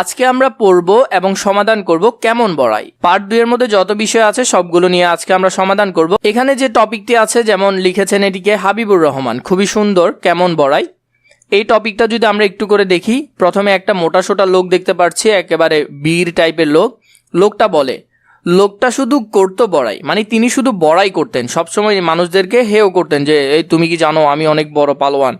আজকে আমরা পড়ব এবং সমাধান করব কেমন বড়াই। পার্ট দুই এর মধ্যে যত বিষয় আছে সবগুলো নিয়ে আজকে আমরা সমাধান করব। এখানে যে টপিকটি আছে, যেমন লিখেছেন এটিকে হাবিবুর রহমান, খুবই সুন্দর, কেমন বড়াই। এই টপিকটা যদি আমরা একটু করে দেখি, প্রথমে একটা মোটা সোটা লোক দেখতে পাচ্ছি একেবারে বীর টাইপের লোক। লোকটা বলে, লোকটা শুধু করতো বড়াই। মানে তিনি শুধু বড়াই করতেন। সবসময় মানুষদেরকে হেও করতেন যে, এই তুমি কি জানো, আমি অনেক বড় পালোয়ান।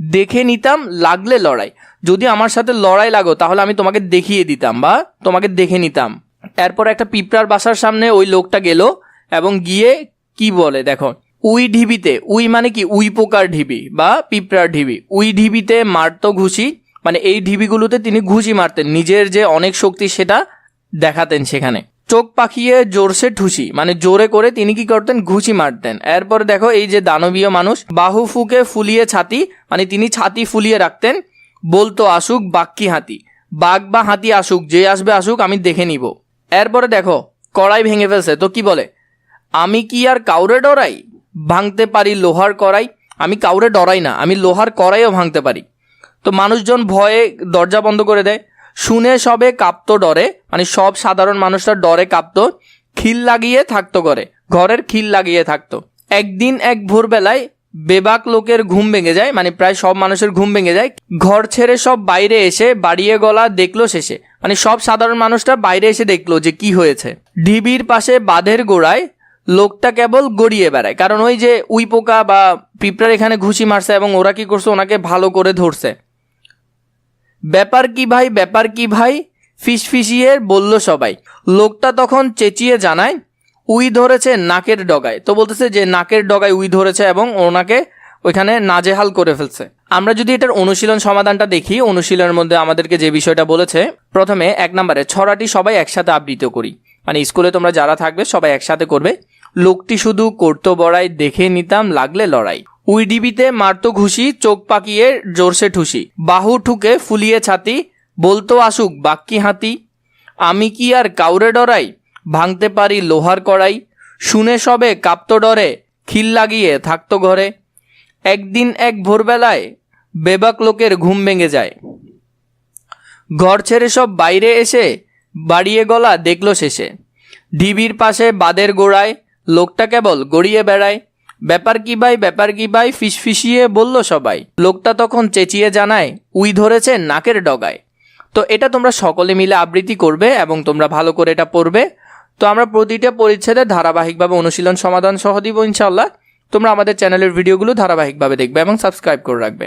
দেখে নিতাম, লাগলে লড়াই। যদি আমার সাথে লড়াই লাগো, তাহলে আমি তোমাকে দেখিয়ে দিতাম বা তোমাকে দেখে নিতাম। এরপর একটা পিঁপড়ার বাসার সামনে ওই লোকটা গেল এবং গিয়ে কি বলে, দেখো, উই ঢিবিতে, উই মানে কি, উই পোকার ঢিবি বা পিঁপড়ার ঢিবি। উই ঢিবিতে মারতো ঘুষি মানে এই ঢিবিগুলোতে তিনি ঘুষি মারতেন, নিজের যে অনেক শক্তি সেটা দেখাতেন সেখানে। চোখ পাখিয়ে জোরসে ঠুসি। মানে জোরে করে তিনি কি করতেন? ঘুষি মারতেন। এরপর দেখো এই যে দানবীয় মানুষ বাহু ফুকে ফুলিয়ে ছাতি মানে তিনি ছাতি ফুলিয়ে রাখতেন, বলতো আসুক, বাক্কি হাতি। বাঘ বা হাতি আসুক, যে আসবে আসুক, আমি দেখে নিব। এরপরে দেখো, কড়াই ভেঙে ফেলছে। তো কি বলে? আমি কি আর কাউরে ডরাই? ভাঙতে পারি, লোহার কড়াই? আমি কাউরে ডরাই না। আমি লোহার কড়াইও ভাঙতে পারি। তো মানুষজন ভয়ে দরজা বন্ধ করে দেয়। শুনে সবে কাঁপতো ডরে মানে সব সাধারণ মানুষরা ডরে কাঁপতো, খিল লাগিয়ে থাকতো ঘরে, ঘরের খিল লাগিয়ে থাকতো। একদিন এক ভোরবেলায় বেবাক লোকের ঘুম ভেঙে যায় মানে প্রায় সব মানুষের ঘুম ভেঙে যায়, ঘর ছেড়ে সব বাইরে এসে বাড়িয়ে গলা দেখল শেষে মানে সব সাধারণ মানুষটা বাইরে এসে দেখল যে কি হয়েছে। ঢিবির পাশে বাঁধের গোড়ায় লোকটা কেবল গড়িয়ে বেড়ায়, কারণ ওই যে উই পোকা বা পিঁপড়ার এখানে ঘুষি মারছে এবং ওরা কি করছে, ওনাকে ভালো করে ধরছে। ব্যাপার কি ভাই, ব্যাপার কি ভাই? ফিসফিসিয়ে বলল সবাই। লোকটা তখন চেঁচিয়ে জানায়, উই ধরেছে নাকের ডগায়। তো বলতেছে যে, নাকের ডগায় উই ধরেছে এবং ওনাকে ওইখানে নাজেহাল করে ফেলছে। আমরা যদি এটার অনুশীলন সমাধানটা দেখি, অনুশীলনের মধ্যে আমাদেরকে যে বিষয়টা বলেছে, প্রথমে এক নম্বরে ছড়াটি সবাই একসাথে আবৃত করি। মানে স্কুলে তোমরা যারা থাকবে সবাই একসাথে করবে। লোকটি শুধু করতো বড়াই দেখে নিতাম, লাগলে লড়াই। উইডিবিতে মারতো ঘুষি, চোখ পাকিয়ে জোরসে ঠুসি। বাহু ঠুকে ফুলিয়ে ছাতি, বলতো আসুক বাক্কি হাতি। আমি কি আর কাউরে ডরাই? ভাঙতে পারি লোহার কড়াই। শুনে সবে কাঁপতো ডরে, খিল লাগিয়ে থাকতো ঘরে। একদিন এক ভোরবেলায় বেবাক লোকের ঘুম ভেঙে যায়। ঘর ছেড়ে সব বাইরে এসে বাড়িয়ে গলা দেখল শেষে। ঢিবির পাশে বাদের গোড়ায় লোকটা কেবল গড়িয়ে বেড়ায়। ব্যাপার কি ভাই, ব্যাপার কি ভাই? ফিসফিসিয়ে বলল সবাই। লোকটা তখন চেঁচিয়ে জানায়, উই ধরেছে নাকের ডগায়। তো এটা তোমরা সকলে মিলে আবৃত্তি করবে এবং তোমরা ভালো করে এটা পড়বে। তো আমরা প্রতিটা পরিচ্ছেদে ধারাবাহিকভাবে অনুশীলন সমাধান সহ দিব ইনশাল্লাহ তোমরা আমাদের চ্যানেলের ভিডিওগুলো ধারাবাহিকভাবে দেখবে এবং সাবস্ক্রাইব করে রাখবে।